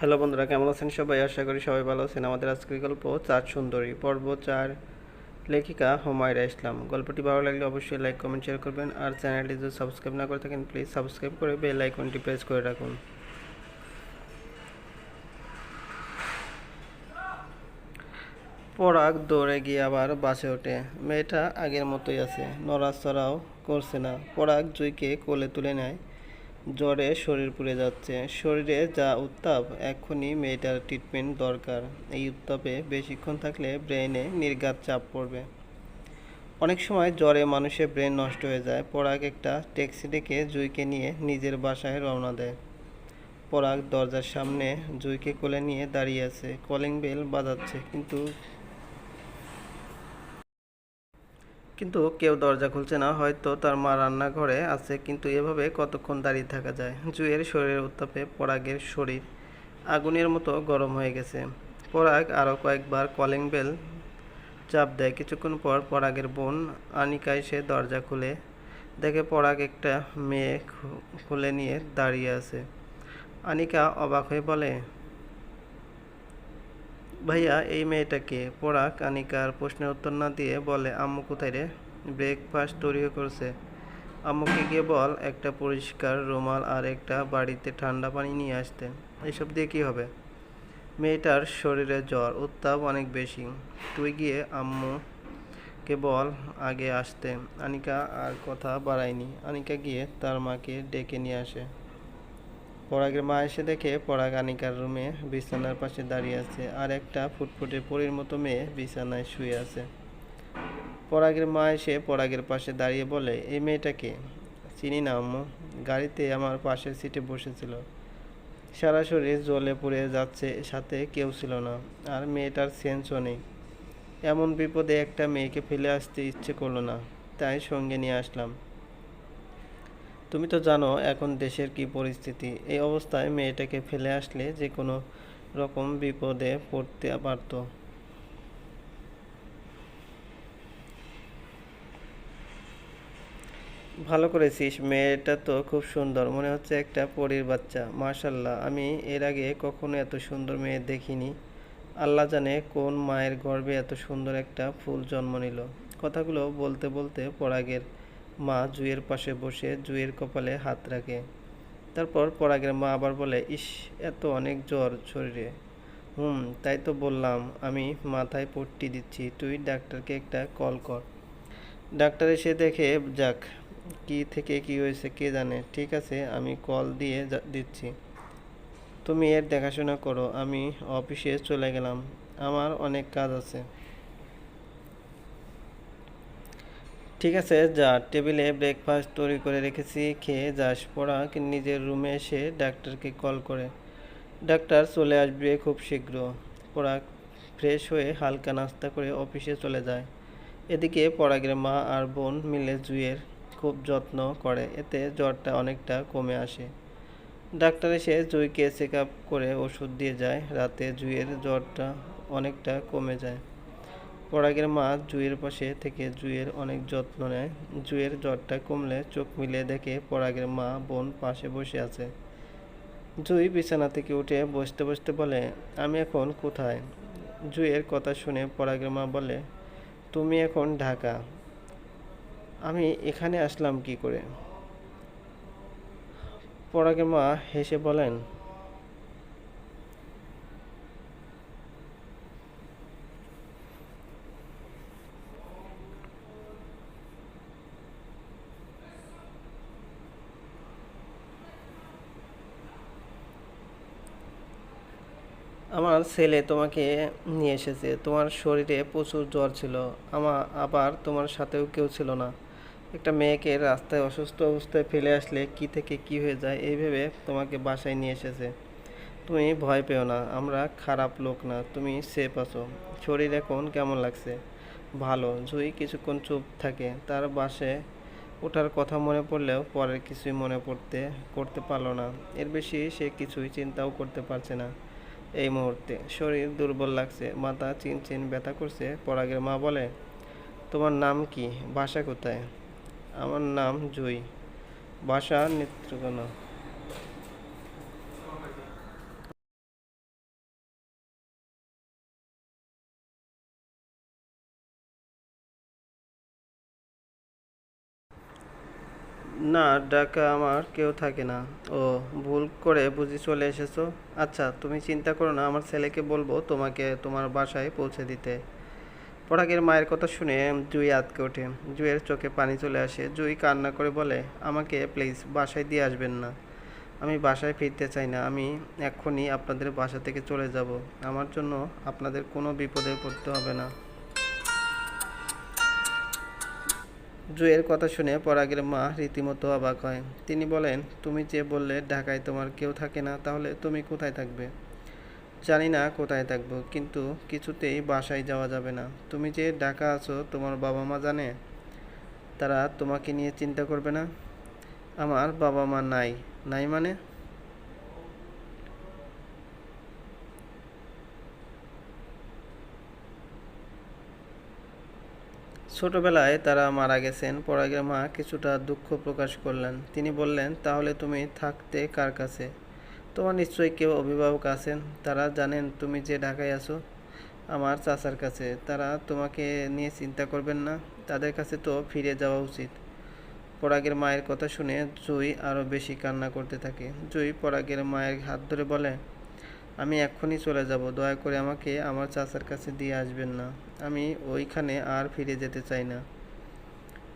Hello বন্ধুরা, কেমন আছেন সবাই? আশা করি সবাই ভালো আছেন। আমাদের আজকের গল্প চার সুন্দরী, পর্ব চার লেখিকা হুমায়রা ইসলাম। গল্পটি ভালো লাগলে অবশ্যই লাইক কমেন্ট শেয়ার করবেন। আর চ্যানেলটি যদি সাবস্ক্রাইব না করে থাকেন প্লিজ সাবস্ক্রাইব করে বেল আইকনটি প্রেস করে রাখুন। পরাগ দৌড়ে গিয়ে আবার বাসে ওঠে। মেয়েটা আগের মতোই আছে, নড়াচড়াও করছে না। পরাগ জুইকে কোলে তুলে নেয়। জ্বরে শরীর পুড়ে যাচ্ছে। শরীরে যা উত্তাপ এক্ষুনি মেয়েটার ট্রিটমেন্ট দরকার। এই উত্তাপে বেশিক্ষণ থাকলে ব্রেনে নির্ঘাত চাপ পড়বে। অনেক সময় জ্বরে মানুষের ব্রেন নষ্ট হয়ে যায়। পরাগ একটা ট্যাক্সি ডেকে জুইকে নিয়ে নিজের বাসায় রওনা দেয়। পরাগ দরজার সামনে জুইকে কোলে নিয়ে দাঁড়িয়ে আছে। কলিং বেল বাজাচ্ছে, কিন্তু কিন্তু কেউ দরজা খুলছে না, হয়তো তার মা রান্নাঘরে আছে, কিন্তু এভাবে কতক্ষণ দাঁড়িয়ে থাকা যায়? জুয়ের শরীরের উত্তাপে পরাগের শরীর আগুনের মতো গরম হয়ে গেছে। পরাগ আরও কয়েকবার কলিং বেল চাপ দেয়। কিছুক্ষণ পর পরাগের বোন আনিকা এসে দরজা খুলে দেখে পরাগ একটা মেয়ে খুলে নিয়ে দাঁড়িয়ে আছে। আনিকা অবাক হয়ে বলে ভাইয়া, এই মেয়েটাকে পড়াক আনিকার প্রশ্নের উত্তর না দিয়ে বলে, আম্মু কোথায় রে? ব্রেকফাস্ট তৈরি করছে। আম্মুকে গিয়ে বল, একটা পরিষ্কার রুমাল আর একটা বাড়িতে ঠান্ডা পানি নিয়ে আসতে এসব দিয়ে কী হবে? মেয়েটার শরীরে জ্বর, উত্তাপ অনেক বেশি। তুই গিয়ে আম্মুকে বল, আগে আসতে। আনিকা আর কথা বাড়ায়নি। আনিকা গিয়ে তার মাকে ডেকে নিয়ে আসে। পরাগের মা এসে দেখে পরাগ আনিকার রুমে বিছানার পাশে দাঁড়িয়ে আছে আর একটা ফুটফুটে পরীর মতো মেয়ে বিছানায় শুয়ে আছে। পরাগের মা এসে পরাগের পাশে দাঁড়িয়ে বলে, এই মেয়েটাকে চিনি না, আম্মু। গাড়িতে আমার পাশের সিটে বসেছিল। সারা শরীর জ্বলে পুড়ে যাচ্ছে, সাথে কেউ ছিল না, আর মেয়েটার সেন্সও নেই। এমন বিপদে একটা মেয়েকে ফেলে আসতে ইচ্ছে করল না, তাই সঙ্গে নিয়ে আসলাম। তুমি তো জানো এখন দেশের কি পরিস্থিতি। এই অবস্থায় মেয়েটাকে ফেলে আসলে যে কোনো রকম বিপদে পড়তে পারত। ভালো করেছিস, মেয়েটা তো খুব সুন্দর, মনে হচ্ছে একটা পরীর বাচ্চা। মাশাল্লাহ আমি এর আগে কখনো এত সুন্দর মেয়ে দেখিনি। আল্লাহ জানে কোন মায়ের গর্ভে এত সুন্দর একটা ফুল জন্ম নিল। কথাগুলো বলতে বলতে পরাগের মা জুয়ের পাশে বসে জুয়ের কপালে হাত রাখে। তারপর পরাগের মা আবার বলে, ইস, এত অনেক জ্বর শরীরে। হুম, তাই তো বললাম, আমি মাথায় পট্টি দিচ্ছি, তুই ডাক্তারকে একটা কল কর। ডাক্তার এসে দেখে, যাক, কি থেকে কি হয়েছে কে জানে, ঠিক আছে, আমি কল দিয়ে দিচ্ছি। তুমি এর দেখাশোনা করো, আমি অফিসে চলে গেলাম, আমার অনেক কাজ আছে। ঠিক আছে, যা টেবিলে ব্রেকফাস্ট তৈরি করে রেখেছি, খেয়ে যাস পড়া নিজের রুমে এসে ডাক্তারকে কল করে। ডাক্তার চলে আসবে খুব শীঘ্র। পরাগ ফ্রেশ হয়ে হালকা নাস্তা করে অফিসে চলে যায়। এদিকে পরাগের মা আর বোন মিলে জুয়ের খুব যত্ন করে, এতে জ্বরটা অনেকটা কমে আসে। ডাক্তার এসে জুইকে চেক আপ করে ওষুধ দিয়ে যায়, রাতে জুইয়ের জ্বরটা অনেকটা কমে যায়। পরাগের মা জুইয়ের পাশে থেকে জুইয়ের অনেক যত্ন নেয়। জুইয়ের জ্বরটা কমলে চোখ মিলিয়ে দেখে পরাগের মা বোন পাশে বসে আছে। জুই বিছানা থেকে উঠে বসতে বসতে বলে, আমি এখন কোথায়? জুইয়ের কথা শুনে পরাগের মা বলে, তুমি এখন ঢাকা। আমি এখানে আসলাম কি করে? পরাগের মা হেসে বলেন আমার ছেলে তোমাকে নিয়ে এসেছে। তোমার শরীরে প্রচুর জ্বর ছিল। আমার আবার তোমার সাথেও কেউ ছিল না। একটা মেয়েকে রাস্তায় অসুস্থ অবস্থায় ফেলে আসলে কি থেকে কি হয়ে যায় এই ভেবে তোমাকে বাসায় নিয়ে এসেছে। তুমি ভয় পেও না, আমরা খারাপ লোক না, তুমি সেফ আছো। শরীর এখন কেমন লাগছে? ভালো, জুই কিছুক্ষণ চুপ থাকে। তার বাসে ওঠার কথা মনে পড়লেও পরের কিছুই মনে পড়তে, করতে পারল না। এর বেশি সে কিছুই চিন্তাও করতে পারছে না। এই মুহূর্তে। শরীর দুর্বল লাগছে, মাথা চিন চিন ব্যথা করছে, পরাগের মা বলে, তোমার নাম কি? বাসা কোথায়? আমার নাম জুই। বাসা নেত্রকোনা। না ঢাকা আমার কেউ থাকে না। ও, ভুল করে বুঝি চলে এসেছ? আচ্ছা তুমি চিন্তা করো না, আমার ছেলেকে বলব তোমাকে তোমার বাসায় পৌঁছে দিতে। পরাগের মায়ের কথা শুনে জুই আতকে ওঠে। জুইয়ের চোখে পানি চলে আসে। জুই কান্না করে বলে, আমাকে প্লিজ বাসায় দিয়ে আসবেন না। আমি বাসায় ফিরতে চাই না। আমি এক্ষুনি আপনাদের বাসা থেকে চলে যাব। আমার জন্য আপনাদের কোনো বিপদে পড়তে হবে না। জুয়ের কথা শুনে পরাগের মা রীতিমতো অবাক হয়। তিনি বলেন, তুমি যে বললে ঢাকায় তোমার কেউ থাকে না, তাহলে তুমি কোথায় থাকবে? জানি না কোথায় থাকব, কিন্তু কিছুতেই বাসায় যাওয়া যাবে না। তুমি যে ঢাকা আছো, তোমার বাবা মা জানে? তারা তোমাকে নিয়ে চিন্তা করবে না? আমার বাবা মা নাই। নাই মানে? ছোটবেলায় তারা মারা গেছেন, পরাগের মা কিছুটা দুঃখ প্রকাশ করলেন। তিনি বললেন, তাহলে তুমি থাকতে কার কাছে? তোমার নিশ্চয়ই কেউ অভিভাবক আছেন। তারা জানেন তুমি যে ঢাকায় আছো, আমার চাচার কাছে। তারা তোমাকে নিয়ে চিন্তা করবেন না, তাদের কাছে তো ফিরে যাওয়া উচিত। পরাগের মায়ের কথা শুনে জুই আরও বেশি কান্না করতে থাকে। জুই পরাগের মায়ের হাত ধরে বলে আমি এক্ষুনি চলে যাব, দয়া করে আমাকে আমার চাচার কাছে দিয়ে আসবেন না। আমি ওইখানে আর ফিরে যেতে চাই না।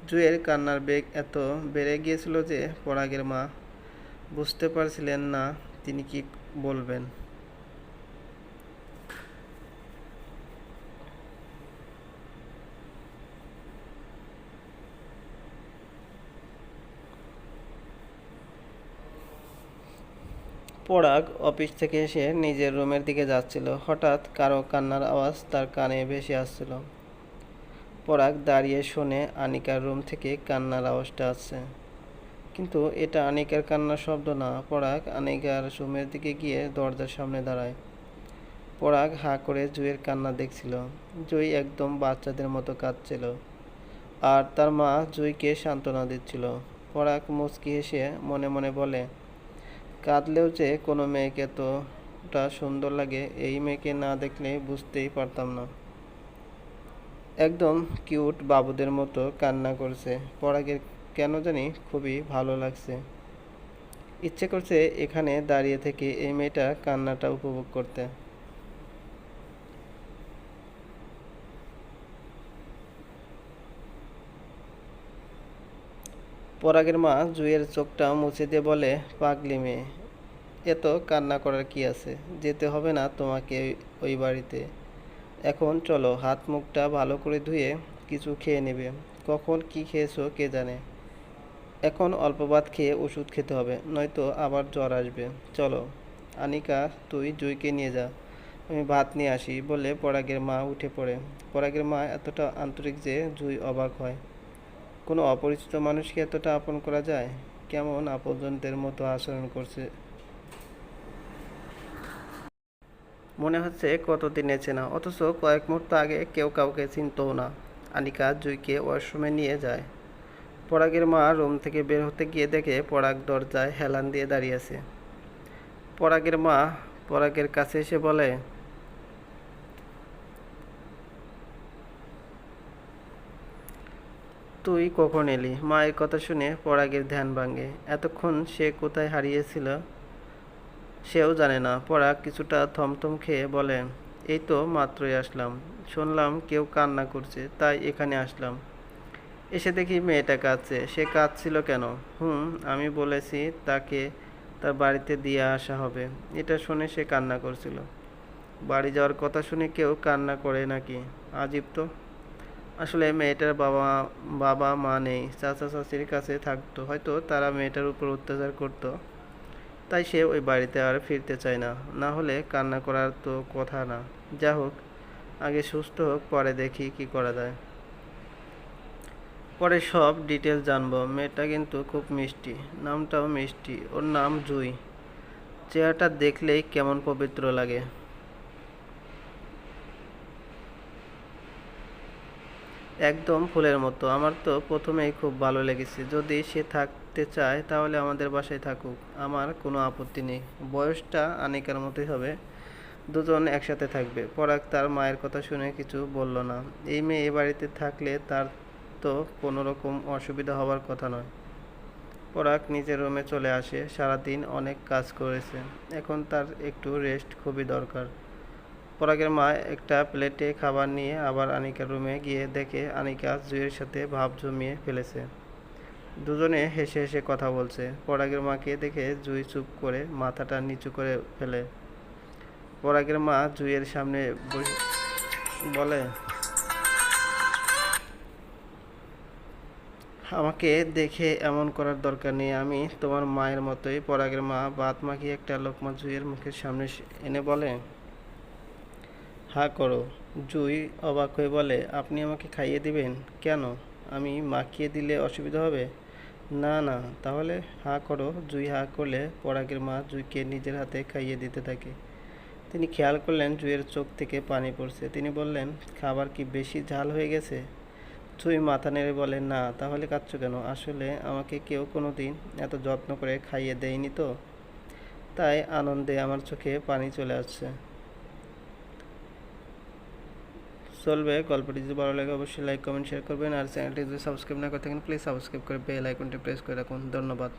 জুয়ের কান্নার বেগ এত বেড়ে গিয়েছিল যে পরাগের মা বুঝতে পারছিলেন না তিনি কি বলবেন। পরাগ অফিস থেকে এসে নিজের রুমের দিকে যাচ্ছিল। হঠাৎ কারও কান্নার আওয়াজ তার কানে ভেসে আসছিল। পরাগ দাঁড়িয়ে শুনে আনিকার রুম থেকে কান্নার আওয়াজটা আসছে। কিন্তু এটা আনিকার কান্নার শব্দ না, পরাগ আনিকার রুমের দিকে গিয়ে দরজার সামনে দাঁড়ায়। পরাগ হা করে জুইয়ের কান্না দেখছিল। জুই একদম বাচ্চাদের মতো কাঁদছিল। আর তার মা জুইকে সান্ত্বনা দিচ্ছিল। পরাগ মুচকি হেসে মনে মনে বলে কাঁদলেও যে কোনো মেয়েকে এতটা সুন্দর লাগে, এই মেয়েকে না দেখলে বুঝতেই পারতাম না। একদম কিউট বাবুদের মতো কান্না করছে। পরাগের কেন জানি খুবই ভালো লাগছে। ইচ্ছে করছে এখানে দাঁড়িয়ে থেকে এই মেয়েটা কান্নাটা উপভোগ করতে। পরাগের মা জুয়ের চোখটা মুছে দিয়ে বলে, পাগলি মেয়ে, এত কান্না করার কি আছে? যেতে হবে না তোমাকে ওই বাড়িতে। এখন চলো, হাত মুখটা ভালো করে ধুয়ে কিছু খেয়ে নেবে। কখন কি খেয়েছো কে জানে? এখন অল্প ভাত খেয়ে ওষুধ খেতে হবে, নয়তো আবার জ্বর আসবে। চলো, আনিকা, তুই জুইকে নিয়ে যা। আমি ভাত নিয়ে আসি বলে পরাগের মা উঠে পড়ে। পরাগের মা এতটা আন্তরিক যে জুই অবাক হয়। কোনো অপরিচিত মানুষকে এতটা আপন করা যায়? কেমন আপনজনদের মতো আচরণ করছে? মনে হচ্ছে কতদিনে চেনা অথচ কয়েক মুহূর্ত আগে কেউ কাউকে চিনতও না। আনিকা জুইকে ওয়াশরুমে নিয়ে যায়। পরাগের মা রুম থেকে বের হতে গিয়ে দেখে পরাগ দরজায় হেলান দিয়ে দাঁড়িয়ে আছে। পরাগের মা পরাগের কাছে এসে বলে তুই কখন এলি? মা মায়ের কথা শুনে পরাগের ধ্যান ভাঙে। এতক্ষণ সে কোথায় হারিয়েছিল? সেও জানে না। পরাগ কিছুটা থমথম খেয়ে বলে এই তো মাত্রই আসলাম। শুনলাম কেউ কান্না করছে, তাই এখানে আসলাম। এসে দেখি মেয়েটা কাঁদছে। সে কাঁদছিল কেন? হুম, আমি বলেছি তাকে তার বাড়িতে দিয়ে আসা হবে। এটা শুনে সে কান্না করছিল। বাড়ি যাওয়ার কথা শুনে কেউ কান্না করে নাকি? আজীব তো। আসলে মেয়েটার বাবা বাবা মা নেই, চাচা চাচির কাছে থাকতো। হয়তো তারা মেয়েটার উপর অত্যাচার করতো। তাই সে ওই বাড়িতে আর ফিরতে চায় না। না হলে কান্না করার তো কথা না। যা হোক, আগে সুস্থ হোক, পরে দেখি কি করা যায়। পরে সব ডিটেলস জানব। মেয়েটা কিন্তু খুব মিষ্টি। নামটাও মিষ্টি। ওর নাম জুই। চেহারাটা দেখলেই কেমন পবিত্র লাগে। একদম ফুলের মতো। আমার তো প্রথমেই খুব ভালো লেগেছে। যদি সে থাকতে চায়, তাহলে আমাদের বাসায় থাকুক। আমার কোনো আপত্তি নেই। বয়সটা আনিকার মতোই হবে। দুজন একসাথে থাকবে। পরাগ তার মায়ের কথা শুনে কিছু বলল না। এই মেয়ে এ বাড়িতে থাকলে তার তো কোনো রকম অসুবিধা হওয়ার কথা নয়। পরাগ নিজের রুমে চলে আসে। সারাদিন অনেক কাজ করেছে। এখন তার একটু রেস্ট খুবই দরকার। পরাগের মা একটা প্লেটে খাবার নিয়ে আবার আনিকার রুমে গিয়ে দেখে আনিকা জুয়ের সাথে ভাব জমিয়ে ফেলেছে। দুজনে হেসে হেসে কথা বলছে। পরাগের মাকে দেখে জুই চুপ করে মাথাটা নিচু করে ফেলে। পরাগের মা জুইয়ের সামনে বলে, আমাকে দেখে এমন করার দরকার নেই। আমি তোমার মায়ের মতোই। পরাগের মা বাত মাখিয়ে একটা লোকমা জুইয়ের মুখের সামনে এনে বলে হা করো। জুই অবাক হয়ে বলে, আপনি আমাকে খাইয়ে দিবেন? কেন? আমি মাখিয়ে দিলে অসুবিধা হবে? না না, তাহলে হা করো। জুই হা করলে পরাগের মা জুইকে নিজের হাতে খাইয়ে দিতে থাকে। তিনি খেয়াল করলেন জুইয়ের চোখ থেকে পানি পড়ছে। তিনি বললেন, খাবার কি বেশি ঝাল হয়ে গেছে? জুই মাথা নেড়ে বলে, না, তাহলে কাঁদছো কেন? আসলে আমাকে কেউ কোনো দিন এত যত্ন করে খাইয়ে দেয়নি তো? তাই আনন্দে আমার চোখে পানি চলে আসছে। চলবে, গল্পটি যদি ভালো লাগে অবশ্যই লাইক কমেন্ট শেয়ার করবেন। আর চ্যানেলটি যদি সাবস্ক্রাইব না করে থাকেন প্লিজ সাবস্ক্রাইব করে বেল আইকনটি প্রেস করে রাখুন। ধন্যবাদ।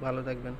ভালো থাকবেন।